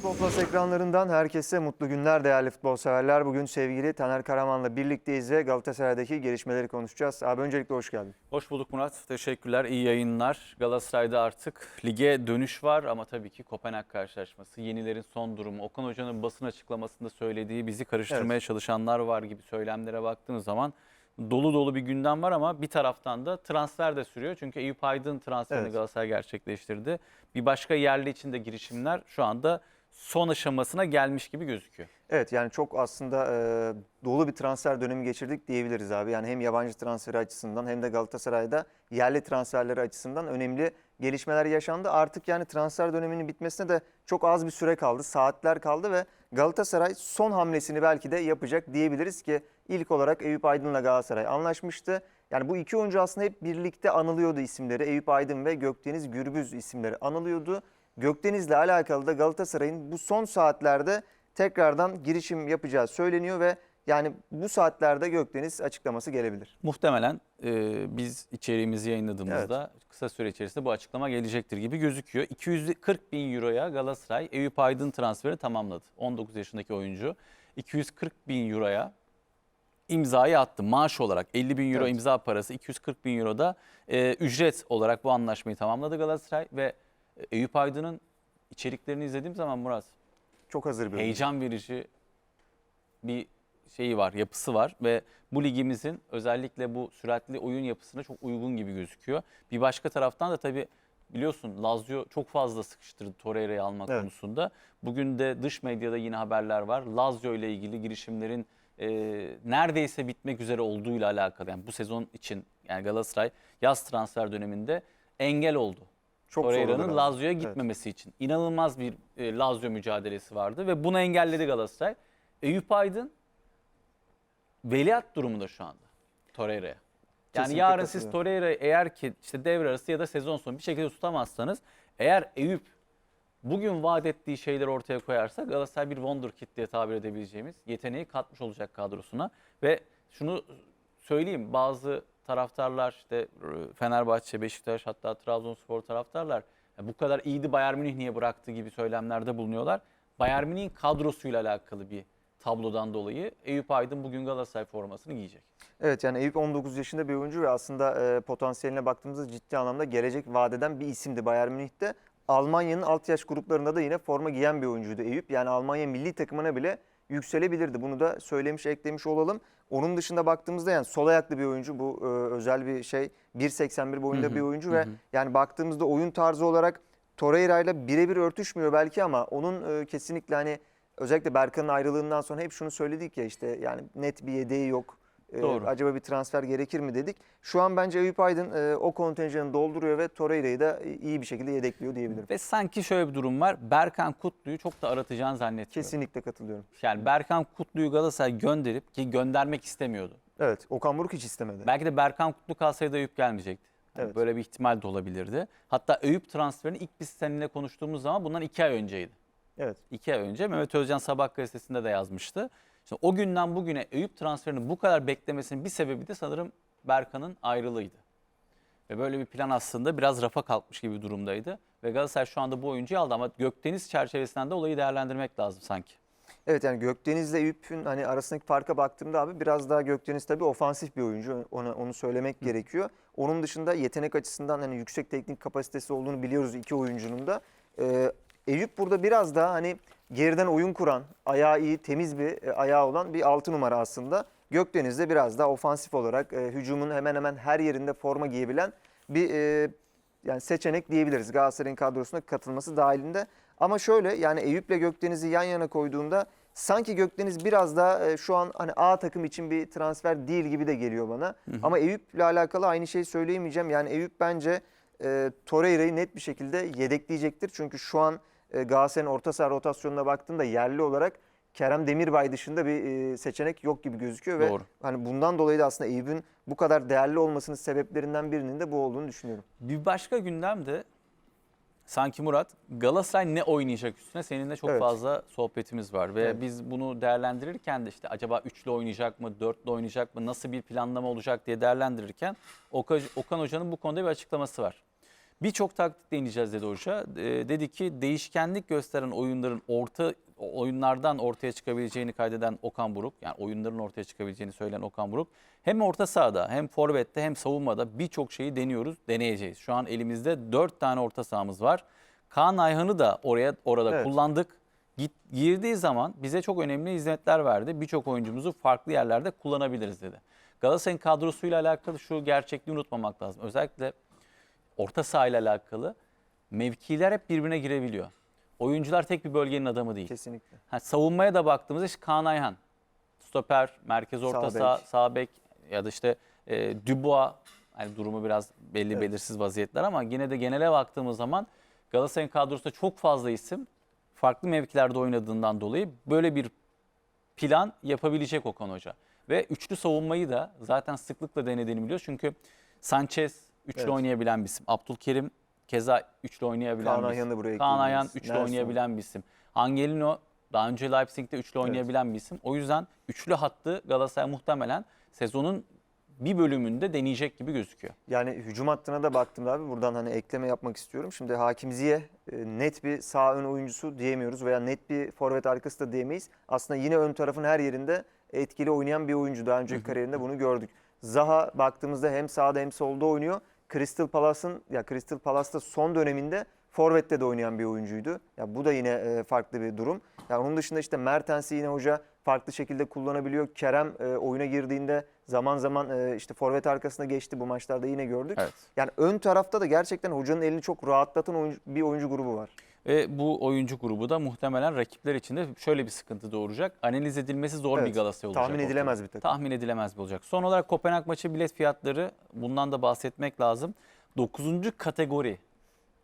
Futbol Plus ekranlarından herkese mutlu günler değerli futbol severler. Bugün sevgili Taner Karaman'la birlikteyiz ve Galatasaray'daki gelişmeleri konuşacağız. Abi öncelikle hoş geldin. Hoş bulduk Murat. Teşekkürler. İyi yayınlar. Galatasaray'da artık lige dönüş var ama tabii ki Kopenhag karşılaşması, yenilerin son durumu, Okan Hoca'nın basın açıklamasında söylediği bizi karıştırmaya çalışanlar var gibi söylemlere baktığınız zaman dolu dolu bir gündem var ama bir taraftan da transfer de sürüyor. Çünkü Eyüp Aydın transferini Evet. Galatasaray gerçekleştirdi. Bir başka yerli için de girişimler şu anda son aşamasına gelmiş gibi gözüküyor. Evet yani çok aslında e, dolu bir transfer dönemi geçirdik diyebiliriz abi. Yani hem yabancı transferi açısından hem de Galatasaray'da yerli transferleri açısından önemli gelişmeler yaşandı. Artık yani transfer döneminin bitmesine de çok az bir süre kaldı. Saatler kaldı ve Galatasaray son hamlesini belki de yapacak diyebiliriz ki ilk olarak Eyüp Aydın'la Galatasaray anlaşmıştı. Yani bu iki oyuncu aslında hep birlikte anılıyordu isimleri. Eyüp Aydın ve Gökdeniz Gürbüz isimleri anılıyordu. Gökdeniz'le alakalı da Galatasaray'ın bu son saatlerde tekrardan girişim yapacağı söyleniyor ve yani bu saatlerde Gökdeniz açıklaması gelebilir. Muhtemelen e, biz içeriğimizi yayınladığımızda kısa süre içerisinde bu açıklama gelecektir gibi gözüküyor. 240 bin euroya Galatasaray Eyüp Aydın transferini tamamladı. 19 yaşındaki oyuncu 240 bin euroya imzayı attı. Maaş olarak 50 bin euro Evet. imza parası 240 bin euro da e, ücret olarak bu anlaşmayı tamamladı Galatasaray ve Eyüp Aydın'ın içeriklerini izlediğim zaman Murat Çok hazır bir heyecan verici bir şeyi var, yapısı var ve bu ligimizin özellikle bu süratli oyun yapısına çok uygun gibi gözüküyor. Bir başka taraftan da tabii biliyorsun Lazio çok fazla sıkıştırdı Torreira'yı almak Evet. konusunda. Bugün de dış medyada yine haberler var. Lazio ile ilgili girişimlerin e, neredeyse bitmek üzere olduğuyla alakalı. Yani bu sezon için yani Galatasaray yaz transfer döneminde engel oldu. Çok Torreira'nın. Lazio'ya Evet. gitmemesi için. inanılmaz bir e, Lazio mücadelesi vardı ve bunu engelledi Galatasaray. Eyüp Aydın veliaht durumunda şu anda Torreira'ya. Yani Kesinlikle yarın siz. Torreira'yı eğer ki işte devre arası ya da sezon sonu bir şekilde tutamazsanız eğer Eyüp bugün vaat ettiği şeyleri ortaya koyarsa Galatasaray bir wonderkid diye tabir edebileceğimiz yeteneği katmış olacak kadrosuna ve şunu söyleyeyim bazı taraftarlar işte e, Fenerbahçe, Beşiktaş hatta Trabzonspor taraftarlar "Ya bu kadar iyiydi Bayern Münih niye bıraktı gibi söylemlerde bulunuyorlar. Bayern Münih'in kadrosuyla alakalı bir tablodan dolayı Eyüp Aydın bugün Galatasaray formasını giyecek. Evet yani Eyüp 19 yaşında bir oyuncu ve aslında e, potansiyeline baktığımızda ciddi anlamda gelecek vadeden bir isimdi Bayern Münih'te. Almanya'nın alt yaş gruplarında da yine forma giyen bir oyuncuydu Eyüp. Yani Almanya milli takımına bile yükselebilirdi. Bunu da söylemiş, eklemiş olalım. Onun dışında baktığımızda yani sol ayaklı bir oyuncu bu e, özel bir şey. 1.81 boyunda Hı hı, bir oyuncu hı ve yani baktığımızda oyun tarzı olarak Torreira ile birebir örtüşmüyor belki ama onun e, kesinlikle hani özellikle Berkan'ın ayrılığından sonra hep şunu söyledik ya işte yani net bir yedeği yok. E, Doğru. acaba bir transfer gerekir mi dedik. Şu an bence Eyüp Aydın e, o kontenjanı dolduruyor ve Torreira'yı da iyi bir şekilde yedekliyor diyebilirim. Ve sanki şöyle bir durum var. Berkan Kutlu'yu çok da aratacağını zannetmiyorum. Kesinlikle katılıyorum. Yani Berkan Kutlu'yu Galatasaray gönderip ki göndermek istemiyordu. Evet Okan Buruk hiç istemedi. Belki de Berkan Kutlu kalsaydı Eyüp gelmeyecekti. Yani Evet. Böyle bir ihtimal de olabilirdi. Hatta Eyüp transferini ilk biz seninle konuştuğumuz zaman bundan iki ay önceydi. Evet. İki ay önce Mehmet Özcan Sabah gazetesinde de yazmıştı. İşte o günden bugüne Eyüp transferini bu kadar beklemesinin bir sebebi de sanırım Berkan'ın ayrılığıydı. Ve böyle bir plan aslında biraz rafa kalkmış gibi bir durumdaydı. Ve Galatasaray şu anda bu oyuncuyu aldı ama Gökdeniz çerçevesinden de olayı değerlendirmek lazım sanki. Evet yani Gökdeniz'le Eyüp'ün hani arasındaki farka baktığımda abi biraz daha Gökdeniz tabii ofansif bir oyuncu. Onu, onu söylemek gerekiyor. Onun dışında yetenek açısından hani yüksek teknik kapasitesi olduğunu biliyoruz iki oyuncunun da. Ee, Eyüp burada biraz daha hani geriden oyun kuran, ayağı iyi, temiz bir e, ayağı olan bir altı numara aslında. Gökdeniz de biraz daha ofansif olarak e, hücumun hemen hemen her yerinde forma giyebilen bir e, yani seçenek diyebiliriz Galatasaray'ın kadrosuna katılması dahilinde. Ama şöyle yani Eyüp'le Gökdeniz'i yan yana koyduğunda sanki Gökdeniz biraz daha e, şu an hani A takım için bir transfer değil gibi de geliyor bana. Ama Eyüp'le alakalı aynı şeyi söyleyemeyeceğim. Yani Eyüp bence e, Torreira'yı net bir şekilde yedekleyecektir. Çünkü şu an e, Galatasaray'ın orta saha rotasyonuna baktığımda yerli olarak Kerem Demirbay dışında bir e, seçenek yok gibi gözüküyor ve Doğru. hani bundan dolayı da aslında Eyüp'ün bu kadar değerli olmasının sebeplerinden birinin de bu olduğunu düşünüyorum. Bir başka gündem de sanki Murat Galatasaray ne oynayacak üstüne seninle çok Evet. fazla sohbetimiz var ve Evet. biz bunu değerlendirirken de işte acaba üçlü oynayacak mı, dörtlü oynayacak mı, nasıl bir planlama olacak diye değerlendirirken Oka- Okan Hoca'nın bu konuda bir açıklaması var. Birçok taktik deneyeceğiz dedi hoca. Ee, dedi ki değişkenlik gösteren oyunların orta oyunlardan ortaya çıkabileceğini kaydeden Okan Buruk, yani oyunların ortaya çıkabileceğini söyleyen Okan Buruk, hem orta sahada hem forvette hem savunmada birçok şeyi deniyoruz, deneyeceğiz. Şu an elimizde 4 tane orta sahamız var. Kaan Ayhan'ı da oraya orada Evet. kullandık. Git, girdiği zaman bize çok önemli hizmetler verdi. Birçok oyuncumuzu farklı yerlerde kullanabiliriz dedi. Galatasaray'ın kadrosuyla alakalı şu gerçekliği unutmamak lazım. Özellikle orta saha ile alakalı mevkiler hep birbirine girebiliyor. Oyuncular tek bir bölgenin adamı değil. Kesinlikle. Ha, savunmaya da baktığımızda işte Kaan Ayhan, stoper, merkez orta Sağ saha, bek. sağ bek ya da işte e, Dubois hani durumu biraz belli Evet. belirsiz vaziyetler ama yine de genele baktığımız zaman Galatasaray'ın kadrosunda çok fazla isim farklı mevkilerde oynadığından dolayı böyle bir plan yapabilecek Okan Hoca. Ve üçlü savunmayı da zaten sıklıkla denediğini biliyoruz. Çünkü Sanchez üçlü Evet. oynayabilen bir isim. Abdülkerim keza üçlü oynayabilen Kaan bir isim. Ayhan'ı buraya Kaan Ayhan ekleyebiliriz. üçlü Nelson. oynayabilen bir isim. Angelino daha önce Leipzig'te üçlü oynayabilen bir isim. O yüzden üçlü hattı Galatasaray muhtemelen sezonun bir bölümünde deneyecek gibi gözüküyor. Yani hücum hattına da baktığımda abi buradan hani ekleme yapmak istiyorum. Şimdi Hakim Ziye e, net bir sağ ön oyuncusu diyemiyoruz veya net bir forvet arkası da diyemeyiz. Aslında yine ön tarafın her yerinde etkili oynayan bir oyuncu. Daha önceki kariyerinde bunu gördük. Zaha baktığımızda hem sağda hem solda oynuyor. Crystal Palace'ın ya Crystal Palace'ta son döneminde forvette de oynayan bir oyuncuydu. Ya bu da yine e, farklı bir durum. Ya onun dışında işte Mertens'i yine hoca farklı şekilde kullanabiliyor. Kerem e, oyuna girdiğinde zaman zaman e, işte forvet arkasına geçti bu maçlarda yine gördük. Evet. Yani ön tarafta da gerçekten hocanın elini çok rahatlatan oyuncu, bir oyuncu grubu var. Ve bu oyuncu grubu da muhtemelen rakipler için de şöyle bir sıkıntı doğuracak. Analiz edilmesi zor bir Evet, Galatasaray olacak. tahmin ortada. edilemez bir takım. Tahmin edilemez bir olacak. Son olarak Kopenhag maçı bilet fiyatları bundan da bahsetmek lazım. 9. kategori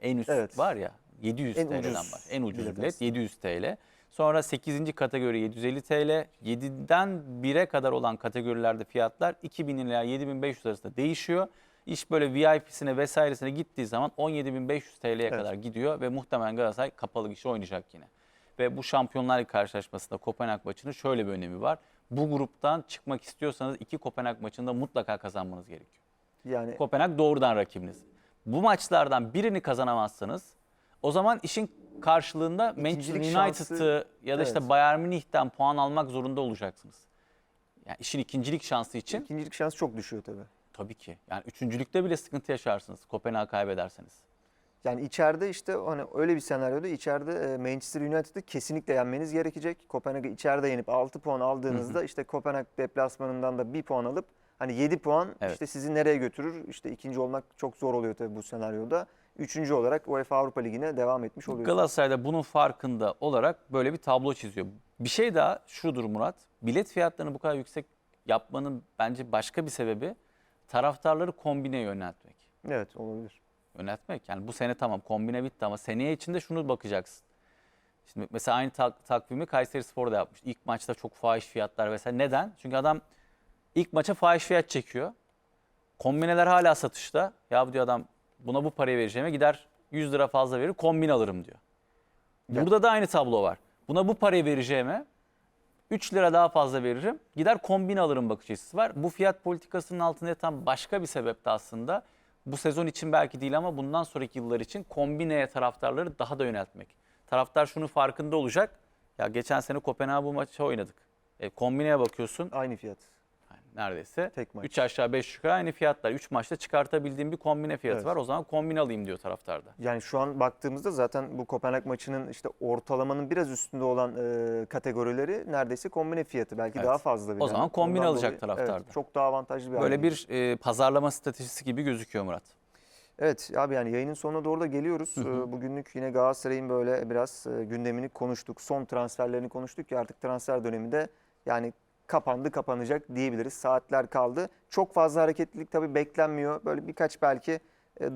en üst Evet. var ya 700 En TL'den ucuz var. En ucuz bilet bilet, aslında. 700 TL. Sonra 8. kategori 750 TL. 7'den 1'e kadar olan kategorilerde fiyatlar 2000 ila 7500 arasında değişiyor. İş böyle VIP'sine vesairesine gittiği zaman 17.500 TL'ye kadar gidiyor ve muhtemelen Galatasaray kapalı gişe oynayacak yine. Ve bu Şampiyonlar Ligi karşılaşmasında Kopenhag maçının şöyle bir önemi var. Bu gruptan çıkmak istiyorsanız iki Kopenhag maçında mutlaka kazanmanız gerekiyor. Yani Kopenhag doğrudan rakibiniz. Bu maçlardan birini kazanamazsanız o zaman işin karşılığında Manchester United'ı ya da işte Evet. Bayern Münih'ten puan almak zorunda olacaksınız. Yani işin ikincilik şansı için ikincilik şansı çok düşüyor tabii. Tabii ki. Yani üçüncülükte bile sıkıntı yaşarsınız Kopenhag kaybederseniz. Yani içeride işte hani öyle bir senaryoda içeride e, Manchester United'ı kesinlikle yenmeniz gerekecek. Kopenhag'ı içeride yenip 6 puan aldığınızda işte Kopenhag deplasmanından da 1 puan alıp hani 7 puan Evet. işte sizi nereye götürür? İşte ikinci olmak çok zor oluyor tabii bu senaryoda. Üçüncü olarak UEFA Avrupa Ligi'ne devam etmiş oluyor. Galatasaray'da bunun farkında olarak böyle bir tablo çiziyor. Bir şey daha şudur Murat. Bilet fiyatlarını bu kadar yüksek yapmanın bence başka bir sebebi taraftarları kombine yöneltmek. Evet olabilir. Yöneltmek. Yani bu sene tamam kombine bitti ama seneye içinde şunu bakacaksın. Şimdi mesela aynı tak- takvimi Kayseri Spor da yapmış. İlk maçta çok fahiş fiyatlar vesaire. Neden? Çünkü adam ilk maça fahiş fiyat çekiyor. Kombineler hala satışta. Ya diyor adam buna bu parayı vereceğime gider 100 lira fazla verir kombin alırım diyor. Burada da aynı tablo var. Buna bu parayı vereceğime 3 lira daha fazla veririm. Gider kombin alırım bakış açısı var. Bu fiyat politikasının altında yatan başka bir sebep de aslında bu sezon için belki değil ama bundan sonraki yıllar için kombineye taraftarları daha da yöneltmek. Taraftar şunu farkında olacak. Ya geçen sene Kopenhag bu maçı oynadık. E, kombineye bakıyorsun Aynı fiyat. Neredeyse Tek maç. 3 aşağı 5 yukarı aynı fiyatlar. 3 maçta çıkartabildiğim bir kombine fiyatı Evet. var. O zaman kombin alayım diyor taraftarda. Yani şu an baktığımızda zaten bu Kopenhag maçının işte ortalamanın biraz üstünde olan e, kategorileri neredeyse kombine fiyatı. Belki Evet. daha fazla bile. O zaman kombine Ondan alacak dolayı- taraftar Evet, çok daha avantajlı bir Böyle bir e, pazarlama stratejisi gibi gözüküyor Murat. Evet abi yani yayının sonuna doğru da geliyoruz. Ee, Bugünlük yine Galatasaray'ın böyle biraz e, gündemini konuştuk. Son transferlerini konuştuk ki artık transfer dönemi de yani kapandı kapanacak diyebiliriz. Saatler kaldı. Çok fazla hareketlilik tabii beklenmiyor. Böyle birkaç belki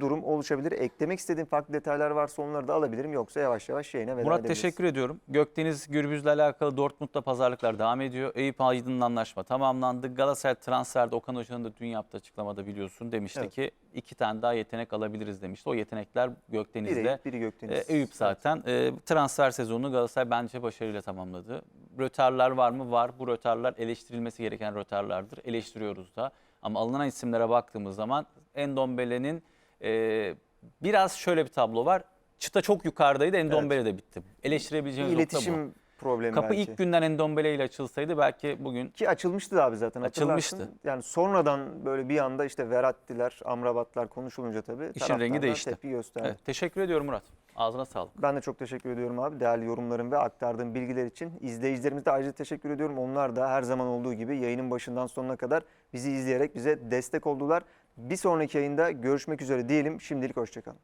durum oluşabilir. Eklemek istediğim farklı detaylar varsa onları da alabilirim. Yoksa yavaş yavaş yayına veda Murat edebiliriz. teşekkür ediyorum. Gökdeniz Gürbüz'le alakalı Dortmund'da pazarlıklar devam ediyor. Eyüp Aydın'ın anlaşma tamamlandı. Galatasaray transferde Okan Hoca'nın da dün yaptığı açıklamada biliyorsun demişti Evet. ki iki tane daha yetenek alabiliriz demişti. O yetenekler Biri Gökdeniz'de. Eyüp, biri Gökdeniz. E, Eyüp zaten e, transfer sezonunu Galatasaray bence başarıyla tamamladı. Rötarlar var mı? Var. Bu rötarlar eleştirilmesi gereken rötarlardır. Eleştiriyoruz da. Ama alınan isimlere baktığımız zaman Endombele'nin e, Biraz şöyle bir tablo var. Çıta çok yukarıdaydı. Endombele de bitti. Eleştirebileceğimiz Bir nokta bu. iletişim problemi Kapı belki. ilk günden Endombele ile açılsaydı belki bugün Ki açılmıştı da abi zaten Açılmıştı. Yani sonradan böyle bir anda işte Verattiler, Amrabatlar konuşulunca tabii. İşin taraftarlar rengi değişti. Tepki gösterdi. Evet, teşekkür ediyorum Murat. Ağzına sağlık. Ben de çok teşekkür ediyorum abi değerli yorumların ve aktardığın bilgiler için. İzleyicilerimize de ayrıca teşekkür ediyorum. Onlar da her zaman olduğu gibi yayının başından sonuna kadar bizi izleyerek bize destek oldular. Bir sonraki yayında görüşmek üzere diyelim. Şimdilik hoşçakalın.